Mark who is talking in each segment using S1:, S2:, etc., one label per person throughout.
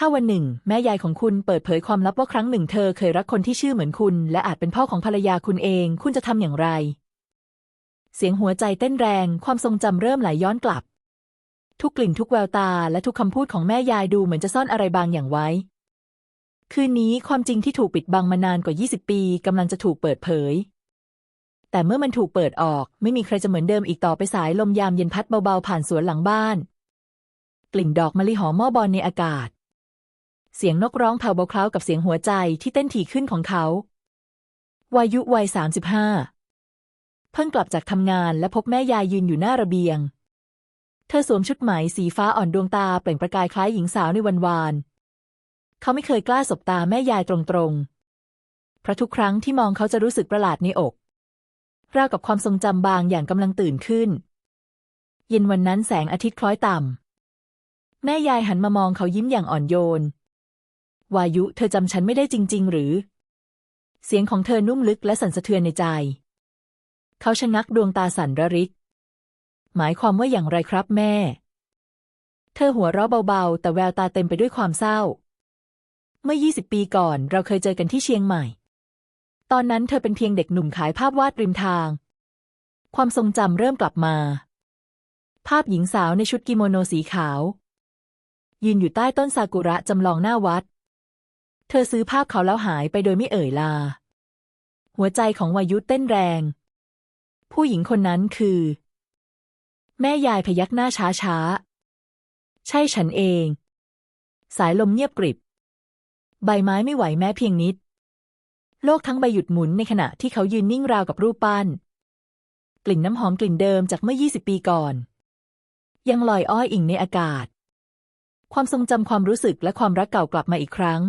S1: ถ้าวันหนึ่ง แม่ยายของคุณเปิดเผยความลับว่าครั้งหนึ่งเธอเคยรักคนที่ชื่อเหมือนคุณ และอาจเป็นพ่อของภรรยาคุณเอง คุณจะทำอย่างไร เสียงหัวใจเต้นแรง ความทรงจำเริ่มไหลย้อนกลับ ทุกกลิ่นทุกแววตาและทุกคำพูดของแม่ยายดูเหมือนจะซ่อนอะไรบางอย่างไว้ คืนนี้ความจริงที่ถูกปิดบังมานานกว่า 20 ปีกำลังจะถูกเปิดเผยแต่เมื่อมันถูกเปิดออก ไม่มีใครจะเหมือนเดิมอีกต่อไปสายลมยามเย็นพัดเบาๆผ่านสวนหลังบ้าน กลิ่นดอกมะลิหอมหม้อบอลในอากาศ เสียงนกร้องแผ่วเบาคล้ากับเสียงหัวใจที่เต้นถี่ขึ้นของเขา วายุวัยสามสิบห้าเพิ่งกลับจากทำงานและพบแม่ยายยืนอยู่หน้าระเบียง เธอสวมชุดไหมสีฟ้าอ่อนดวงตาเปล่งประกายคล้ายหญิงสาวในวันวาน เขาไม่เคยกล้าสบตาแม่ยายตรงๆ เพราะทุกครั้งที่มองเขาจะรู้สึกประหลาดในอก ราวกับความทรงจำบางอย่างกำลังตื่นขึ้น เย็นวันนั้นแสงอาทิตย์คล้อยต่ำแม่ยายหันมามองเขายิ้มอย่างอ่อนโยน วายุเธอจำฉันไม่ได้จริง ๆ หรือ เสียงของเธอนุ่มลึกและสั่นสะเทือนในใจ เขาชะงักดวงตาสั่นระริก หมายความว่าอย่างไรครับแม่ เธอหัวเราะเบาๆ แต่แววตาเต็มไปด้วยความเศร้า เมื่อ 20 ปีก่อนเราเคยเจอกันที่เชียงใหม่ ตอนนั้นเธอเป็นเพียงเด็กหนุ่มขายภาพวาดริมทาง ความทรงจำเริ่มกลับมา ภาพหญิงสาวในชุดกิโมโนสีขาวยืนอยู่ใต้ต้นซากุระจำลองหน้าวัด เธอซื้อภาพเขาแล้วหายไปโดยไม่เอ่ยลา หัวใจของวายุเต้นแรง ผู้หญิงคนนั้นคือ แม่ยายพยักหน้าช้าช้าๆใช่ฉันเอง สายลมเงียบกริบ ใบไม้ไม่ไหวแม้เพียงนิด โลกทั้งใบหยุดหมุนในขณะที่เขายืนนิ่งราวกับรูปปั้น กลิ่นน้ำหอมกลิ่นเดิมจากเมื่อ 20 ปีก่อน ยังลอยอ้อยอิงในอากาศความทรงจำความรู้สึกและความรักเก่ากลับมาอีกครั้ง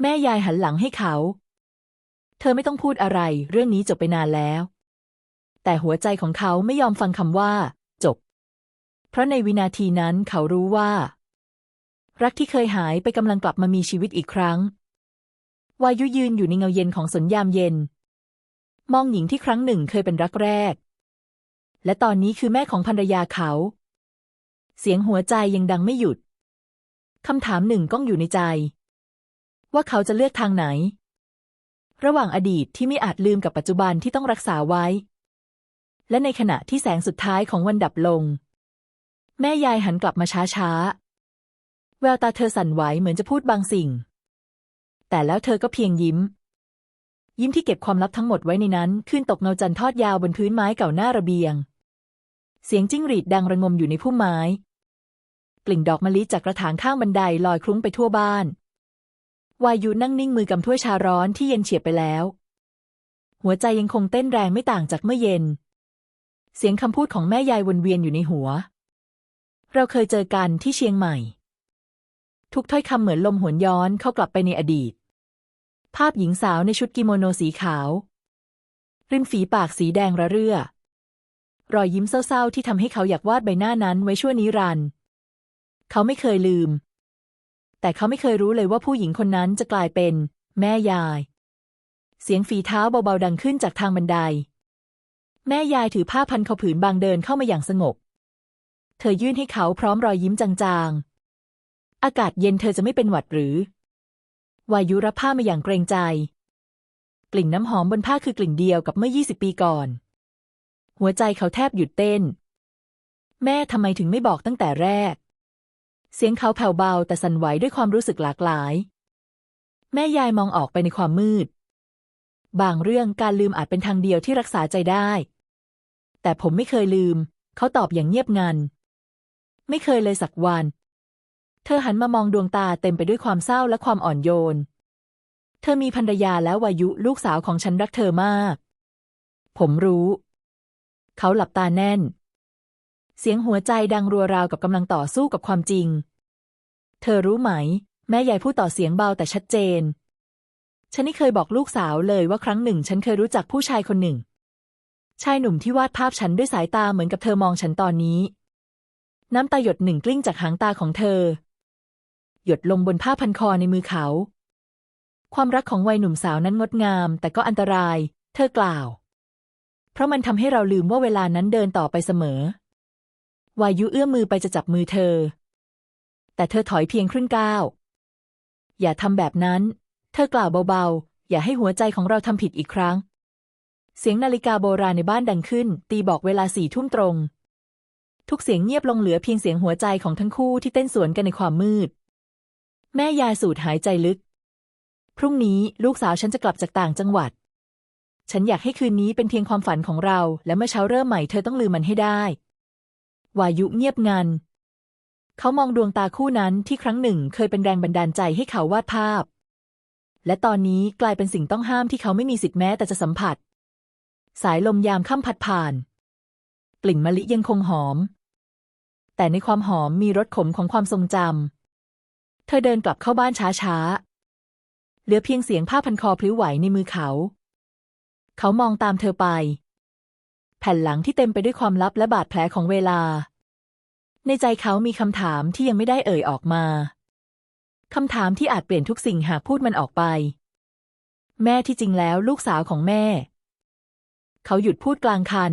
S1: แม่ยายหันหลังให้เขา เธอไม่ต้องพูดอะไร เรื่องนี้จบไปนานแล้ว แต่หัวใจของเขาไม่ยอมฟังคำว่า จบ เพราะในวินาทีนั้นเขารู้ว่า รักที่เคยหายไปกำลังกลับมามีชีวิตอีกครั้ง วายุยืนอยู่ในเงาเย็นของสนยามเย็น มองหญิงที่ครั้งหนึ่งเคยเป็นรักแรก และตอนนี้คือแม่ของภรรยาเขา เสียงหัวใจยังดังไม่หยุดคำถามหนึ่งก้องอยู่ในใจ ว่าเขาจะเลือกทางไหน ระหว่างอดีตที่ไม่อาจลืมกับปัจจุบันที่ต้องรักษาไว้ และในขณะที่แสงสุดท้ายของวันดับลง แม่ยายหันกลับมาช้าๆ แววตาเธอสั่นไหวเหมือนจะพูดบางสิ่ง แต่แล้วเธอก็เพียงยิ้ม ยิ้มที่เก็บความลับทั้งหมดไว้ในนั้นขึ้นตกเงาจันทร์ทอดยาวบนพื้นไม้เก่าหน้าระเบียง เสียงจิ้งหรีดดังระงมอยู่ในพุ่มไม้กลิ่นดอกมะลิจากกระถางข้างบันไดลอยคลุ้งไปทั่วบ้าน วายุนั่งนิ่งมือกำถ้วยชาร้อนที่เย็นเฉียบไปแล้ว หัวใจยังคงเต้นแรงไม่ต่างจากเมื่อเย็น เสียงคำพูดของแม่ยายวนเวียนอยู่ในหัว เราเคยเจอกันที่เชียงใหม่ ทุกถ้อยคำเหมือนลมหวนย้อนเข้ากลับไปในอดีต ภาพหญิงสาวในชุดกิโมโนสีขาว ริมฝีปากสีแดงระเรื่อ รอยยิ้มเศร้าๆที่ทำให้เขาอยากวาดใบหน้านั้นไว้ชั่วนิรันดร์เขาไม่เคยลืม แต่เขาไม่เคยรู้เลยว่าผู้หญิงคนนั้นจะกลายเป็น แม่ยาย เสียงฝีเท้าเบาๆดังขึ้นจากทางบันได แม่ยายถือผ้าพันเขาผืนบางเดินเข้ามาอย่างสงบ เธอยื่นให้เขาพร้อมรอยยิ้มจางๆ อากาศเย็นเธอจะไม่เป็นหวัดหรือ วายุรับผ้ามาอย่างเกรงใจ กลิ่นน้ำหอมบนผ้าคือกลิ่นเดียวกับเมื่อ 20 ปีก่อน หัวใจเขาแทบหยุดเต้น แม่ทำไมถึงไม่บอกตั้งแต่แรก เสียงเขาแผ่วเบาแต่สั่นไหวด้วยความรู้สึกหลากหลาย แม่ยายมองออกไปในความมืด บางเรื่องการลืมอาจเป็นทางเดียวที่รักษาใจได้ แต่ผมไม่เคยลืม เขาตอบอย่างเงียบงัน ไม่เคยเลยสักวัน เธอหันมามองดวงตาเต็มไปด้วยความเศร้าและความอ่อนโยน เธอมีภรรยาแล้ววายุลูกสาวของฉันรักเธอมาก ผมรู้ เขาหลับตาแน่น เสียงหัวใจดังรัวราวกับกำลังต่อสู้กับความจริง เธอรู้ไหม แม่ใหญ่พูดต่อเสียงเบาแต่ชัดเจน ฉันไม่เคยบอกลูกสาวเลยว่าครั้งหนึ่ง ฉันเคยรู้จักผู้ชายคนหนึ่ง ชายหนุ่มที่วาดภาพฉันด้วยสายตาเหมือนกับเธอมองฉันตอนนี้ น้ำตาหยดหนึ่งกลิ้งจากหางตาของเธอ หยดลงบนผ้าพันคอในมือเขา ความรักของวัยหนุ่มสาวนั้นงดงาม แต่ก็อันตราย เธอกล่าว เพราะมันทำให้เราลืมว่าเวลานั้นเดินต่อไปเสมอ วายุเอื้อมมือไปจะจับมือเธอ แต่เธอถอยเพียงครึ่งก้าว อย่าทำแบบนั้น เธอกล่าวเบาๆ อย่าให้หัวใจของเราทำผิดอีกครั้ง เสียงนาฬิกาโบราณในบ้านดังขึ้น ตีบอกเวลาสี่ทุ่มตรง ทุกเสียงเงียบลงเหลือเพียงเสียงหัวใจของทั้งคู่ที่เต้นสวนกันในความมืด แม่ยายสูดหายใจลึก พรุ่งนี้ลูกสาวฉันจะกลับจากต่างจังหวัดฉันอยากให้คืนนี้เป็นเพียงความฝันของเรา และเมื่อเช้าเริ่มใหม่เธอต้องลืมมันให้ได้ วายุเงียบงัน เขามองดวงตาคู่นั้นที่ครั้งหนึ่งเคยเป็นแรงบันดาลใจให้เขาวาดภาพ และตอนนี้กลายเป็นสิ่งต้องห้ามที่เขาไม่มีสิทธิ์แม้แต่จะสัมผัส สายลมยามค่ำพัดผ่าน กลิ่นมะลิยังคงหอม แต่ในความหอมมีรสขมของความทรงจำ เธอเดินกลับเข้าบ้านช้าๆ เหลือเพียงเสียงผ้าพันคอพลิ้วไหวในมือเขา เขามองตามเธอไป ผ่นหลังที่เต็มไปด้วยความลับและบาดแผลของเวลา ในใจเขามีคำถามที่ยังไม่ได้เอ่ยออกมา คำถามที่อาจเปลี่ยนทุกสิ่งหากพูดมันออกไป แม่ที่จริงแล้วลูกสาวของแม่ เขาหยุดพูดกลางคัน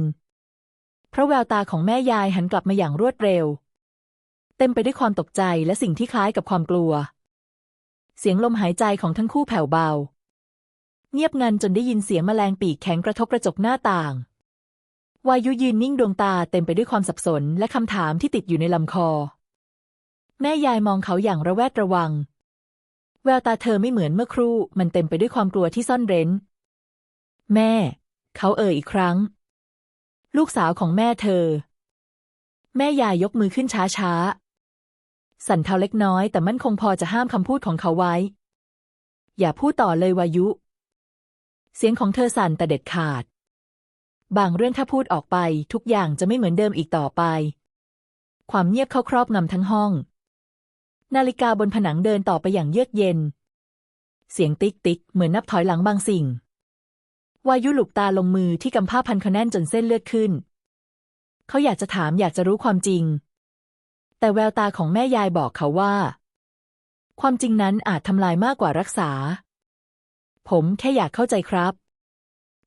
S1: เพราะแววตาของแม่ยายหันกลับมาอย่างรวดเร็ว เต็มไปด้วยความตกใจและสิ่งที่คล้ายกับความกลัว เสียงลมหายใจของทั้งคู่แผ่วเบา เงียบงันจนได้ยินเสียงแมลงปีกแข็งกระทบกระจกหน้าต่าง วายุยืนนิ่งดวงตาเต็มไปด้วยความสับสนและคำถามที่ติดอยู่ในลำคอ แม่ยายมองเขาอย่างระแวดระวัง แววตาเธอไม่เหมือนเมื่อครู่ มันเต็มไปด้วยความกลัวที่ซ่อนเร้น แม่ เขาเอ่ยอีกครั้ง ลูกสาวของแม่เธอ แม่ยายยกมือขึ้นช้าๆ สั่นเทาเล็กน้อยแต่มั่นคงพอจะห้ามคำพูดของเขาไว้ อย่าพูดต่อเลยวายุ เสียงของเธอสั่นแต่เด็ดขาด บางเรื่องถ้าพูดออกไป ทุกอย่างจะไม่เหมือนเดิมอีกต่อไป ความเงียบเข้าครอบงำทั้งห้อง นาฬิกาบนผนังเดินต่อไปอย่างเยือกเย็น เสียงติ๊กติ๊กเหมือนนับถอยหลังบางสิ่ง วายุหลุบตาลงมือที่กำผ้าพันเขาแน่นจนเส้นเลือดขึ้น เขาอยากจะถามอยากจะรู้ความจริง แต่แววตาของแม่ยายบอกเขาว่า ความจริงนั้นอาจทำลายมากกว่ารักษา ผมแค่อยากเข้าใจครับ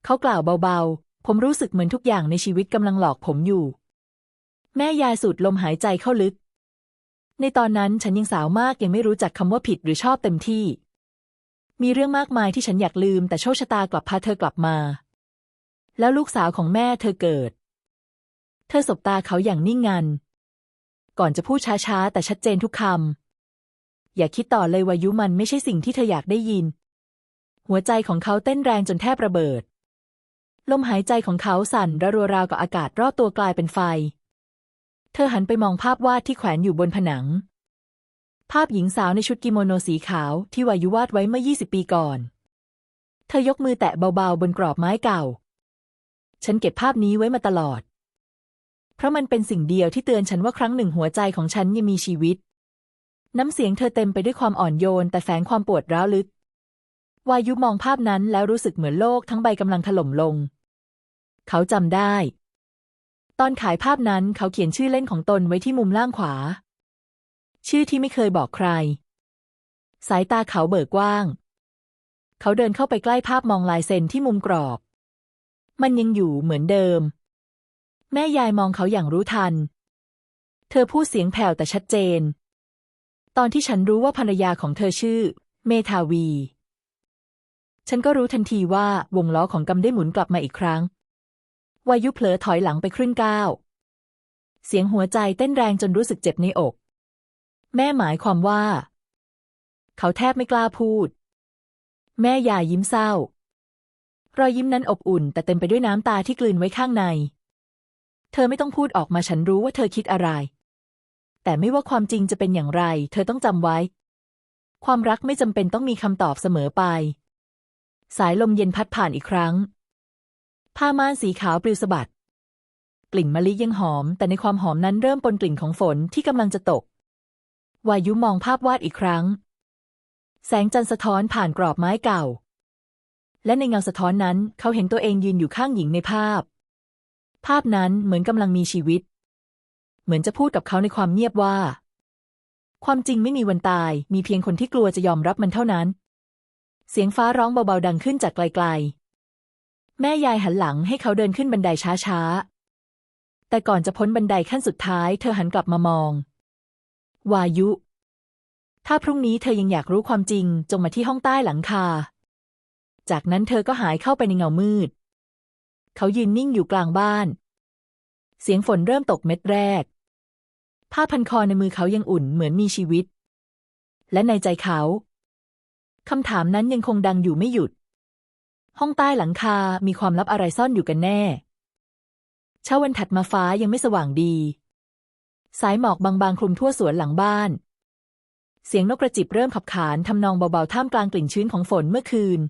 S1: เขากล่าวเบา ผมรู้สึกเหมือนทุกอย่างในชีวิตกำลังหลอกผมอยู่ แม่ยายสูดลมหายใจเข้าลึก ในตอนนั้นฉันยังสาวมากยังไม่รู้จักคำว่าผิดหรือชอบเต็มที่ มีเรื่องมากมายที่ฉันอยากลืม แต่โชคชะตากลับพาเธอกลับมา แล้วลูกสาวของแม่เธอเกิด เธอสบตาเขาอย่างนิ่งงัน ก่อนจะพูดช้าๆแต่ชัดเจนทุกคำอย่าคิดต่อเลยวายุมันไม่ใช่สิ่งที่เธออยากได้ยิน หัวใจของเขาเต้นแรงจนแทบระเบิด ลมหายใจของเขาสั่นระรัวราวกับอากาศรอบตัวกลายเป็นไฟ เธอหันไปมองภาพวาดที่แขวนอยู่บนผนัง ภาพหญิงสาวในชุดกิโมโนสีขาวที่วายุวาดไว้เมื่อ 20 ปีก่อน เธอยกมือแตะเบาๆ บนกรอบไม้เก่า ฉันเก็บภาพนี้ไว้มาตลอด เพราะมันเป็นสิ่งเดียวที่เตือนฉันว่าครั้งหนึ่งหัวใจของฉันยังมีชีวิต น้ำเสียงเธอเต็มไปด้วยความอ่อนโยน แต่แฝงความปวดร้าวลึกวายุมองภาพนั้นแล้วรู้สึกเหมือนโลกทั้งใบกำลังถล่มลง เขาจำได้ ตอนขายภาพนั้นเขาเขียนชื่อเล่นของตนไว้ที่มุมล่างขวา ชื่อที่ไม่เคยบอกใคร สายตาเขาเบิกกว้าง เขาเดินเข้าไปใกล้ภาพมองลายเซ็นที่มุมกรอบ มันยังอยู่เหมือนเดิม แม่ยายมองเขาอย่างรู้ทัน เธอพูดเสียงแผ่วแต่ชัดเจน ตอนที่ฉันรู้ว่าภรรยาของเธอชื่อ เมทาวีฉันก็รู้ทันทีว่าวงล้อของกรรมได้หมุนกลับมาอีกครั้ง วายุเผลอถอยหลังไปครึ่งก้าว เสียงหัวใจเต้นแรงจนรู้สึกเจ็บในอก แม่หมายความว่า เขาแทบไม่กล้าพูด แม่ยายยิ้มเศร้า รอยยิ้มนั้นอบอุ่น แต่เต็มไปด้วยน้ำตาที่กลืนไว้ข้างใน เธอไม่ต้องพูดออกมาฉันรู้ว่าเธอคิดอะไร แต่ไม่ว่าความจริงจะเป็นอย่างไร เธอต้องจำไว้ ความรักไม่จำเป็นต้องมีคำตอบเสมอไป สายลมเย็นพัดผ่านอีกครั้ง ผ้าม่านสีขาวปลิวสะบัด กลิ่นมะลิยังหอม แต่ในความหอมนั้นเริ่มปนกลิ่นของฝนที่กำลังจะตก วายุมองภาพวาดอีกครั้ง แสงจันทร์สะท้อนผ่านกรอบไม้เก่า และในเงาสะท้อนนั้น เขาเห็นตัวเองยืนอยู่ข้างหญิงในภาพ ภาพนั้นเหมือนกำลังมีชีวิต เหมือนจะพูดกับเขาในความเงียบว่า ความจริงไม่มีวันตาย มีเพียงคนที่กลัวจะยอมรับมันเท่านั้น เสียงฟ้าร้องเบาๆดังขึ้นจากไกลๆ แม่ยายหันหลังให้เขาเดินขึ้นบันไดช้าๆ แต่ก่อนจะพ้นบันไดขั้นสุดท้ายเธอหันกลับมามอง วายุ ถ้าพรุ่งนี้เธอยังอยากรู้ความจริงจงมาที่ห้องใต้หลังคา จากนั้นเธอก็หายเข้าไปในเงามืด เขายืนนิ่งอยู่กลางบ้าน เสียงฝนเริ่มตกเม็ดแรก ผ้าพันคอในมือเขายังอุ่นเหมือนมีชีวิต และในใจเขาคำถามนั้นยังคงดังอยู่ไม่หยุด ห้องใต้หลังคา มีความลับอะไรซ่อนอยู่กันแน่ เช้าวันถัดมาฟ้ายังไม่สว่างดี สายหมอกบางๆคลุมทั่วสวนหลังบ้าน เสียงนกกระจิบเริ่มขับขานทำนองเบาๆท่ามกลางกลิ่นชื้นของฝนเมื่อคืน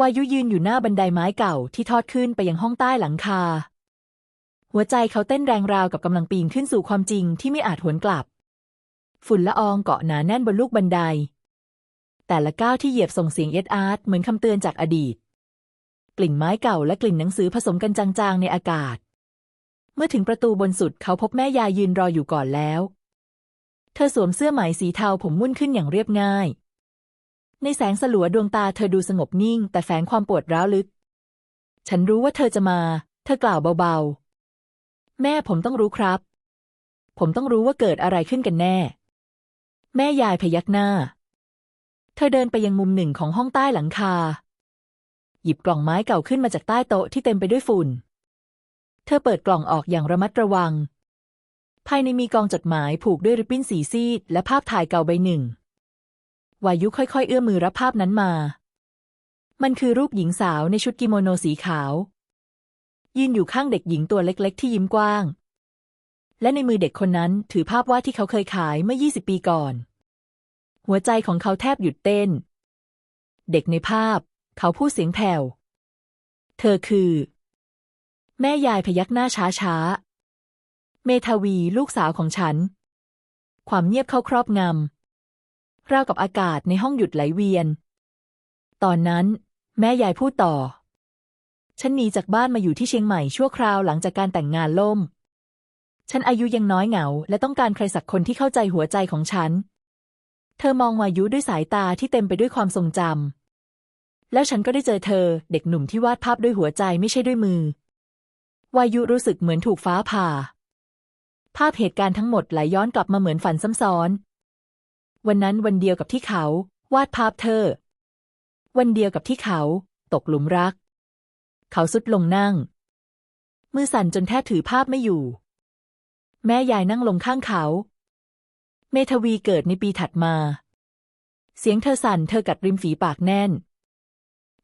S1: วายุยืนอยู่หน้าบันไดไม้เก่าที่ทอดขึ้นไปยังห้องใต้หลังคา หัวใจเขาเต้นแรงราวกับกำลังปีนขึ้นสู่ความจริงที่ไม่อาจหวนกลับ ฝุ่นละอองเกาะหนาแน่นบนลูกบันได แต่ละก้าวที่เหยียบส่งเสียงเอ็ดอาร์ตเหมือนคำเตือนจากอดีต กลิ่นไม้เก่าและกลิ่นหนังสือผสมกันจางๆ ในอากาศ เมื่อถึงประตูบนสุดเขาพบแม่ยายยืนรออยู่ก่อนแล้ว เธอสวมเสื้อไหมสีเทาผมมุ่นขึ้นอย่างเรียบง่าย ในแสงสลัวดวงตาเธอดูสงบนิ่ง แต่แฝงความปวดร้าวลึก ฉันรู้ว่าเธอจะมา เธอกล่าวเบาๆ แม่ผมต้องรู้ครับ ผมต้องรู้ว่าเกิดอะไรขึ้นกันแน่ แม่ยายพยักหน้า ธอเดินไปยังมุมหนึ่งของห้องใต้หลังคา หยิบกล่องไม้เก่าขึ้นมาจากใต้โต๊ะที่เต็มไปด้วยฝุ่น เธอเปิดกล่องออกอย่างระมัดระวัง ภายในมีกองจดหมายผูกด้วยริบบิ้นสีซีด และภาพถ่ายเก่าใบหนึ่ง วายุค่อยๆ เอื้อมมือรับภาพนั้นมา มันคือรูปหญิงสาวในชุดกิโมโนสีขาว ยืนอยู่ข้างเด็กหญิงตัวเล็ก ๆ ที่ยิ้มกว้าง และในมือเด็กคนนั้นถือภาพวาดที่เขาเคยขายเมื่อ 20 ปีก่อน หัวใจของเขาแทบหยุดเต้น เด็กในภาพ เขาพูดเสียงแผ่ว เธอคือ แม่ยายพยักหน้าช้าๆเมทาวีลูกสาวของฉัน ความเงียบเข้าครอบงำราวกับอากาศในห้องหยุดไหลเวียน ตอนนั้น แม่ยายพูดต่อ ฉันหนีจากบ้านมาอยู่ที่เชียงใหม่ชั่วคราวหลังจากการแต่งงานล่ม ฉันอายุยังน้อยเหงา และต้องการใครสักคนที่เข้าใจหัวใจของฉัน เธอมองวายุด้วยสายตาที่เต็มไปด้วยความทรงจำ แล้วฉันก็ได้เจอเธอ เด็กหนุ่มที่วาดภาพด้วยหัวใจไม่ใช่ด้วยมือ วายุรู้สึกเหมือนถูกฟ้าผ่า ภาพเหตุการณ์ทั้งหมดไหลย้อนกลับมาเหมือนฝันซ้ำซ้อน วันนั้นวันเดียวกับที่เขา วาดภาพเธอ วันเดียวกับที่เขา ตกหลุมรัก เขาสุดลงนั่ง มือสั่นจนแทบถือภาพไม่อยู่ แม่ยายนั่งลงข้างเขา เมทวีเกิดในปีถัดมา เสียงเธอสั่นเธอกัดริมฝีปากแน่น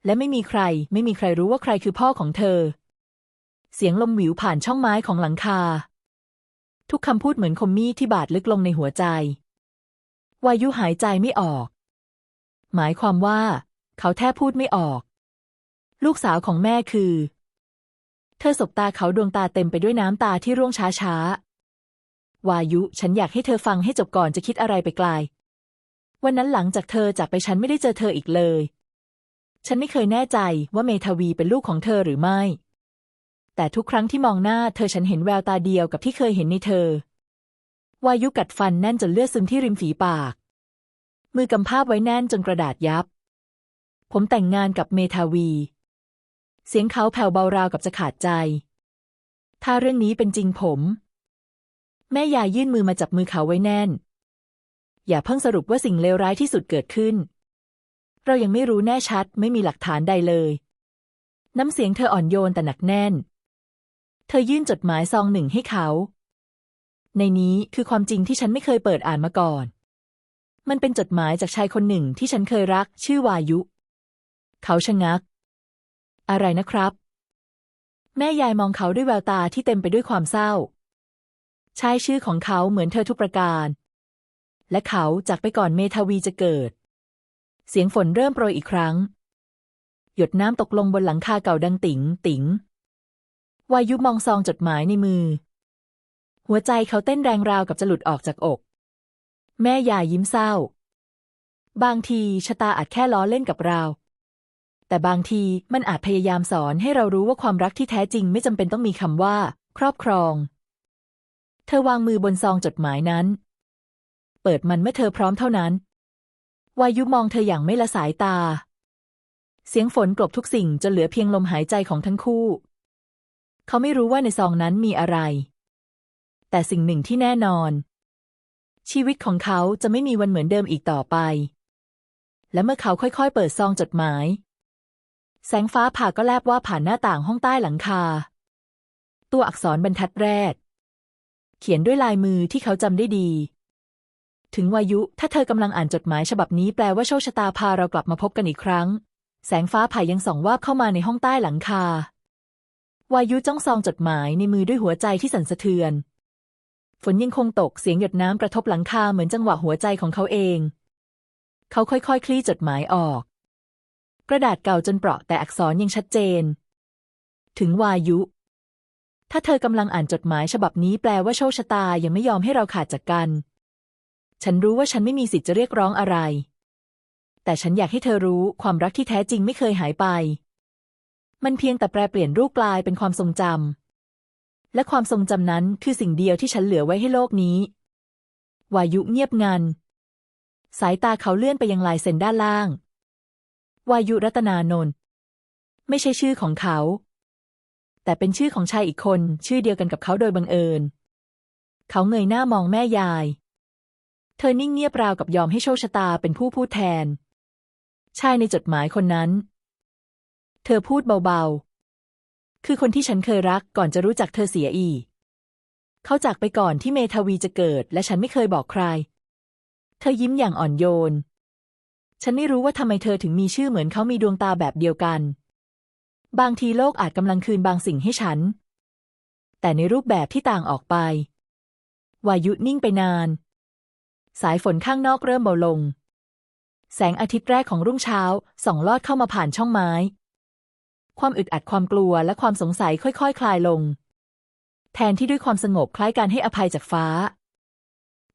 S1: และไม่มีใคร ไม่มีใครรู้ว่าใครคือพ่อของเธอ เสียงลมหวิวผ่านช่องไม้ของหลังคา ทุกคำพูดเหมือนคมมีดที่บาดลึกลงในหัวใจ วายุหายใจไม่ออก หมายความว่า เขาแทบพูดไม่ออก ลูกสาวของแม่คือ เธอสบตาเขาดวงตาเต็มไปด้วยน้ำตาที่ร่วงช้าๆ วายุ ฉันอยากให้เธอฟังให้จบก่อนจะคิดอะไรไปไกล วันนั้นหลังจากเธอจากไปฉันไม่ได้เจอเธออีกเลย ฉันไม่เคยแน่ใจว่าเมทาวีเป็นลูกของเธอหรือไม่ แต่ทุกครั้งที่มองหน้าเธอฉันเห็นแววตาเดียวกับที่เคยเห็นในเธอ วายุกัดฟันแน่นจนเลือดซึมที่ริมฝีปาก มือกำภาพไว้แน่นจนกระดาษยับ ผมแต่งงานกับเมทาวี เสียงเขาแผ่วเบาราวกับจะขาดใจ ถ้าเรื่องนี้เป็นจริงผม แม่ยายยื่นมือมาจับมือเขาไว้แน่น อย่าเพิ่งสรุปว่าสิ่งเลวร้ายที่สุดเกิดขึ้น เรายังไม่รู้แน่ชัดไม่มีหลักฐานใดเลย น้ำเสียงเธออ่อนโยนแต่หนักแน่น เธอยื่นจดหมายซองหนึ่งให้เขา ในนี้คือความจริงที่ฉันไม่เคยเปิดอ่านมาก่อน มันเป็นจดหมายจากชายคนหนึ่งที่ฉันเคยรัก ชื่อวายุ เขาชะงัก อะไรนะครับ แม่ยายมองเขาด้วยแววตาที่เต็มไปด้วยความเศร้า ใช่ชื่อของเขาเหมือนเธอทุกประการ และเขาจากไปก่อนเมทาวีจะเกิด เสียงฝนเริ่มโปรยอีกครั้ง หยดน้ำตกลงบนหลังคาเก่าดังติ๋งติ๋งวายุมองซองจดหมายในมือ หัวใจเขาเต้นแรงราวกับจะหลุดออกจากอก แม่ยายยิ้มเศร้า บางทีชะตาอาจแค่ล้อเล่นกับเรา แต่บางทีมันอาจพยายามสอนให้เรารู้ว่าความรักที่แท้จริงไม่จำเป็นต้องมีคำว่า ครอบครอง เธอวางมือบนซองจดหมายนั้น เปิดมันเมื่อเธอพร้อมเท่านั้น วายุมองเธออย่างไม่ละสายตา เสียงฝนกลบทุกสิ่งจนเหลือเพียงลมหายใจของทั้งคู่ เขาไม่รู้ว่าในซองนั้นมีอะไร แต่สิ่งหนึ่งที่แน่นอน ชีวิตของเขาจะไม่มีวันเหมือนเดิมอีกต่อไป และเมื่อเขาค่อยๆ เปิดซองจดหมาย แสงฟ้าผ่าก็แลบว่าผ่านหน้าต่างห้องใต้หลังคา ตัวอักษรบรรทัดแรก เขียนด้วยลายมือที่เขาจำได้ดี ถึงวายุ ถ้าเธอกำลังอ่านจดหมายฉบับนี้แปลว่าโชคชะตาพาเรากลับมาพบกันอีกครั้ง แสงฟ้าผ่ายังส่องวาบเข้ามาในห้องใต้หลังคา วายุจ้องซองจดหมายในมือด้วยหัวใจที่สั่นสะเทือน ฝนยังคงตกเสียงหยดน้ำกระทบหลังคาเหมือนจังหวะหัวใจของเขาเอง เขาค่อยๆคลี่จดหมายออก กระดาษเก่าจนเปราะแต่อักษรยังชัดเจน ถึงวายุ ถ้าเธอกำลังอ่านจดหมายฉบับนี้แปลว่าโชคชะตายังไม่ยอมให้เราขาดจากกัน ฉันรู้ว่าฉันไม่มีสิทธิ์จะเรียกร้องอะไร แต่ฉันอยากให้เธอรู้ความรักที่แท้จริงไม่เคยหายไป มันเพียงแต่แปลเปลี่ยนรูปกลายเป็นความทรงจำ และความทรงจำนั้นคือสิ่งเดียวที่ฉันเหลือไว้ให้โลกนี้ วายุเงียบงัน สายตาเขาเลื่อนไปยังลายเซ็นด้านล่าง วายุรัตนานนท์ไม่ใช่ชื่อของเขา แต่เป็นชื่อของชายอีกคน ชื่อเดียวกันกับเขาโดยบังเอิญ เขาเงยหน้ามองแม่ยาย เธอนิ่งเงียบราวกับยอมให้โชคชะตาเป็นผู้พูดแทน ชายในจดหมายคนนั้น เธอพูดเบาๆ คือคนที่ฉันเคยรักก่อนจะรู้จักเธอเสียอีก เขาจากไปก่อนที่เมทาวีจะเกิด และฉันไม่เคยบอกใคร เธอยิ้มอย่างอ่อนโยน ฉันไม่รู้ว่าทำไมเธอถึงมีชื่อเหมือนเขามีดวงตาแบบเดียวกัน บางทีโลกอาจกำลังคืนบางสิ่งให้ฉัน แต่ในรูปแบบที่ต่างออกไป วายุนิ่งไปนาน สายฝนข้างนอกเริ่มเบาลง แสงอาทิตย์แรกของรุ่งเช้าส่องลอดเข้ามาผ่านช่องไม้ ความอึดอัดความกลัวและความสงสัยค่อยๆคคลายลง แทนที่ด้วยความสงบคล้ายการให้อภัยจากฟ้า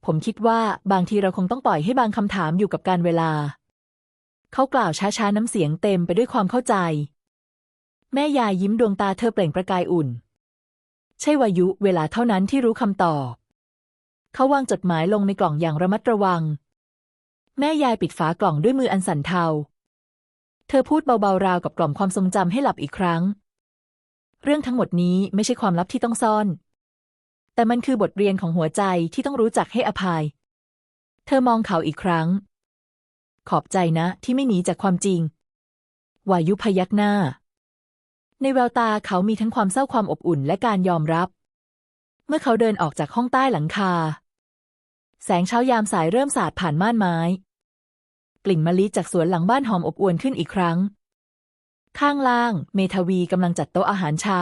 S1: ผมคิดว่าบางทีเราคงต้องปล่อยให้บางคำถามอยู่กับการเวลา เขากล่าวช้าๆน้ำเสียงเต็มไปด้วยความเข้าใจ แม่ยายยิ้มดวงตาเธอเปล่งประกายอุ่น ใช่วายุเวลาเท่านั้นที่รู้คำตอบ เขาวางจดหมายลงในกล่องอย่างระมัดระวัง แม่ยายปิดฝากล่องด้วยมืออันสั่นเทา เธอพูดเบาๆราวกับกล่อมความทรงจำให้หลับอีกครั้ง เรื่องทั้งหมดนี้ไม่ใช่ความลับที่ต้องซ่อน แต่มันคือบทเรียนของหัวใจที่ต้องรู้จักให้อภัย เธอมองเขาอีกครั้ง ขอบใจนะที่ไม่หนีจากความจริง วายุพยักหน้า ในแววตาเขามีทั้งความเศร้าความอบอุ่นและการยอมรับ เมื่อเขาเดินออกจากห้องใต้หลังคา แสงเช้ายามสายเริ่มสาดผ่านม่านไม้ กลิ่นมะลิจากสวนหลังบ้านหอมอบอวลขึ้นอีกครั้ง ข้างล่าง เมทาวีกำลังจัดโต๊ะอาหารเช้า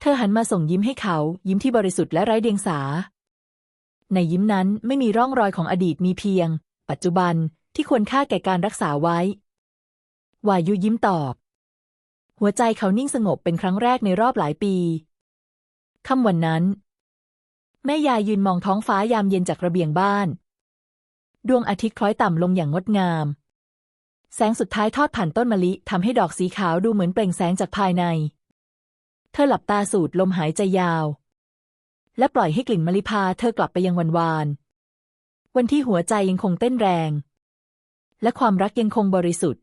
S1: เธอหันมาส่งยิ้มให้เขา ยิ้มที่บริสุทธิ์และไร้เดียงสา ในยิ้มนั้นไม่มีร่องรอยของอดีตมีเพียง ปัจจุบันที่ควรค่าแก่การรักษาไว้วายุยิ้มตอบ หัวใจเขานิ่งสงบเป็นครั้งแรกในรอบหลายปีค่ำวันนั้น แม่ยายยืนมองท้องฟ้ายามเย็นจากระเบียงบ้าน ดวงอาทิตย์คล้อยต่ำลงอย่างงดงาม แสงสุดท้ายทอดผ่านต้นมะลิทำให้ดอกสีขาวดูเหมือนเปล่งแสงจากภายใน เธอหลับตาสูดลมหายใจยาว และปล่อยให้กลิ่นมะลิพาเธอกลับไปยังวันวาน วันที่หัวใจยังคงเต้นแรง และความรักยังคงบริสุทธิ์